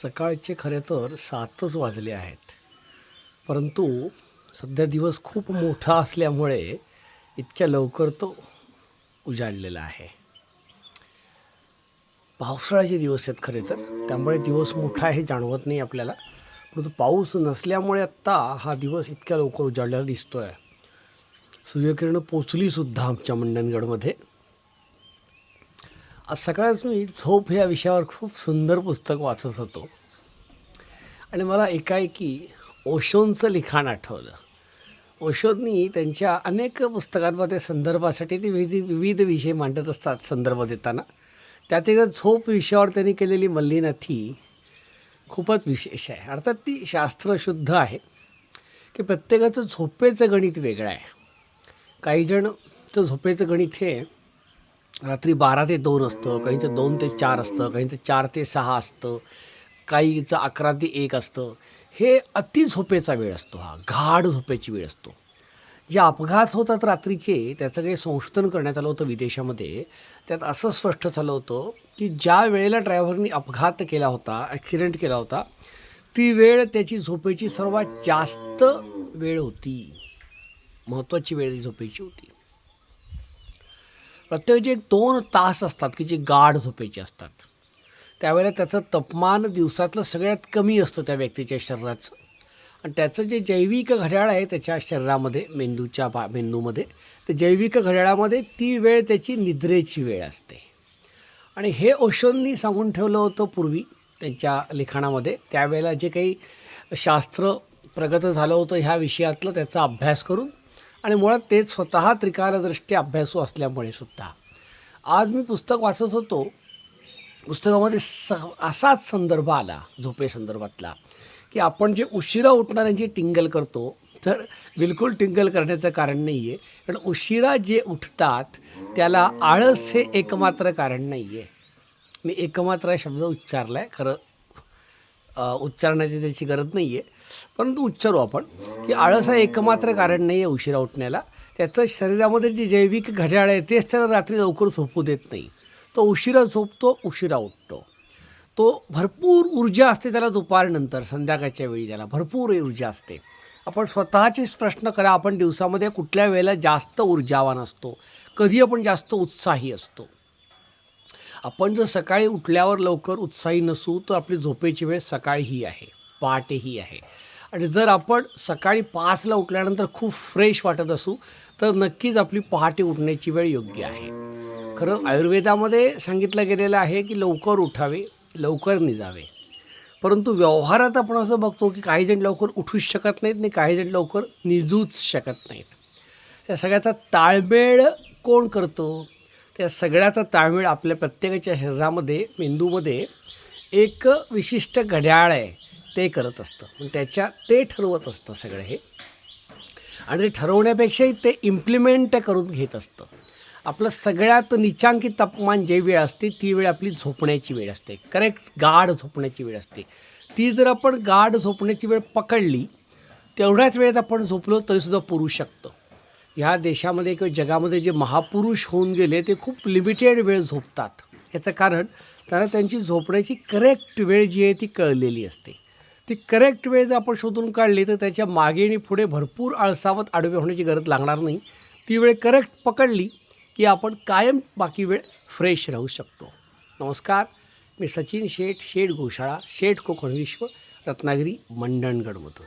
सकाळचे खरे तर सातच वाजले आहेत. परंतु सध्या दिवस खूप मोठा असल्यामुळे इतक्या लवकर तो उजाडलेला आहे. पावसाळ्याचे दिवस आहेत खरे तर. त्यामुळे दिवस मोठा आहे हे जाणवत नाही आपल्याला. परंतु पाऊस नसल्यामुळे आत्ता हा दिवस इतक्या लवकर उजाडलेला दिसतो आहे सूर्यकिरणं पोचलीसुद्धा आमच्या मंडणगडमध्ये. आज सकाळच मी झोप या विषयावर खूप सुंदर पुस्तक वाचत होतो. आणि मला एकाएकी ओशोंचं लिखाण आठवलं. ओशोंनी त्यांच्या अनेक पुस्तकांमध्ये संदर्भासाठी ते विविध विविध विषय मांडत असतात संदर्भ देताना. त्यात एक झोप विषयावर त्यांनी केलेली मल्लीनाथी खूपच विशेष आहे. अर्थात ती शास्त्रशुद्ध आहे. की प्रत्येकाचं झोपेचं गणित वेगळं आहे. काही जण तर झोपेचं गणित हे रात्री बारा ते दोन असतं काहींचं दोन ते चार असतं काहींचं चार ते सहा असतं काहीचं अकरा ते एक असतं. हे अति झोपेचा वेळ असतो हा गाढ झोपेची वेळ असतो. जे अपघात होतात रात्रीचे त्याचं काही संशोधन करण्यात आलं होतं विदेशामध्ये. त्यात असं स्पष्ट झालं होतं की ज्या वेळेला ड्रायव्हरनी अपघात केला होता ॲक्सिडेंट केला होता ती वेळ त्याची झोपेची सर्वात जास्त वेळ होती. महत्त्वाची वेळ झोपेची होती. प्रत्येक जे दोन तास असतात की जे गाढ झोपेचे असतात त्यावेळेला त्याचं तापमान दिवसातलं सगळ्यात कमी असतं त्या व्यक्तीच्या शरीराचं. आणि त्याचं जे जैविक घड्याळ आहे त्याच्या शरीरामध्ये मेंदूच्या बा मेंदूमध्ये ते जैविक घड्याळामध्ये ती वेळ त्याची निद्रेची वेळ असते. आणि हे ओशोंनी सांगून ठेवलं होतं पूर्वी त्यांच्या लिखाणामध्ये. त्यावेळेला जे काही शास्त्र प्रगत झालं होतं ह्या विषयातलं त्याचा अभ्यास करून आणि मुळात ते स्वतः त्रिकालदृष्टी अभ्यासू असल्यामुळे सुद्धा. आज मी पुस्तक वाचत होतो. पुस्तकामध्ये स असाच संदर्भ आला झोपेसंदर्भातला की आपण जे उशिरा उठणाऱ्यांची टिंगल करतो तर बिलकुल टिंगल करण्याचं कारण नाही आहे कारण उशिरा जे उठतात त्याला आळस हे एकमात्र कारण नाही आहे मी एकमात्र शब्द उच्चारला आहे खरं उच्चारण्याची त्याची गरज नाही आहे परंतु उच्चारू आपण की आळस हा एकमात्र कारण नाही आहे उशिरा उठण्याला. त्याचं शरीरामध्ये जे जैविक घड्याळ आहे तेच त्याला रात्री लवकर झोपू देत नाही. तो उशिरा झोपतो उशिरा उठतो. तो भरपूर ऊर्जा असते त्याला दुपारनंतर संध्याकाळच्या वेळी त्याला भरपूर ऊर्जा असते. आपण स्वतःचेच प्रश्न करा आपण दिवसामध्ये कुठल्या वेळेला जास्त ऊर्जावान असतो? कधी आपण जास्त उत्साही असतो? आपण जर सकाळी उठल्यावर लवकर उत्साही नसू तर आपली झोपेची वेळ सकाळी ही आहे पहाटेही आहे. आणि जर आपण सकाळी पाचला उठल्यानंतर खूप फ्रेश वाटत असू तर नक्कीच आपली पहाटे उठण्याची वेळ योग्य आहे. खरं आयुर्वेदामध्ये सांगितलं गेलेलं आहे की लवकर उठावे लवकर निजावे. परंतु व्यवहारात आपण असं बघतो की काही जण लवकर उठूच शकत नाहीत आणि काही जण लवकर निजूच शकत नाहीत. त्या सगळ्याचा ताळमेळ कोण करतो? त्या सगळ्याचा ताळमेळ आपल्या प्रत्येकाच्या शरीरामध्ये मेंदूमध्ये एक विशिष्ट घड्याळ आहे ते करत असतं. त्याच्या ते ठरवत असतं सगळं हे. आणि ते ठरवण्यापेक्षाही ते इम्प्लिमेंट करून घेत असतं. आपलं सगळ्यात निचांकी तापमान जे वेळ असते ती वेळ आपली झोपण्याची वेळ असते. करेक्ट गाढ झोपण्याची वेळ असते. ती जर आपण गाढ झोपण्याची वेळ पकडली तेवढ्याच वेळेत आपण झोपलो तरीसुद्धा पुरू शकतो. ह्या देशामध्ये किंवा जगामध्ये जे महापुरुष होऊन गेले ते खूप लिमिटेड वेळ झोपतात. याचं कारण त्यांना त्यांची झोपण्याची करेक्ट वेळ जी आहे ती कळलेली असते. ती करेक्ट वेळ जर आपण शोधून काढली तर त्याच्यामागे आणि पुढे भरपूर आळसावत आडवे होण्याची गरज लागणार नाही. ती वेळ करेक्ट पकडली की आपण कायम बाकी वेळ फ्रेश राहू शकतो. नमस्कार मी सचिन शेठ शेठ गोशाळा शेठ कोकण विश्व रत्नागिरी मंडणगडमधून.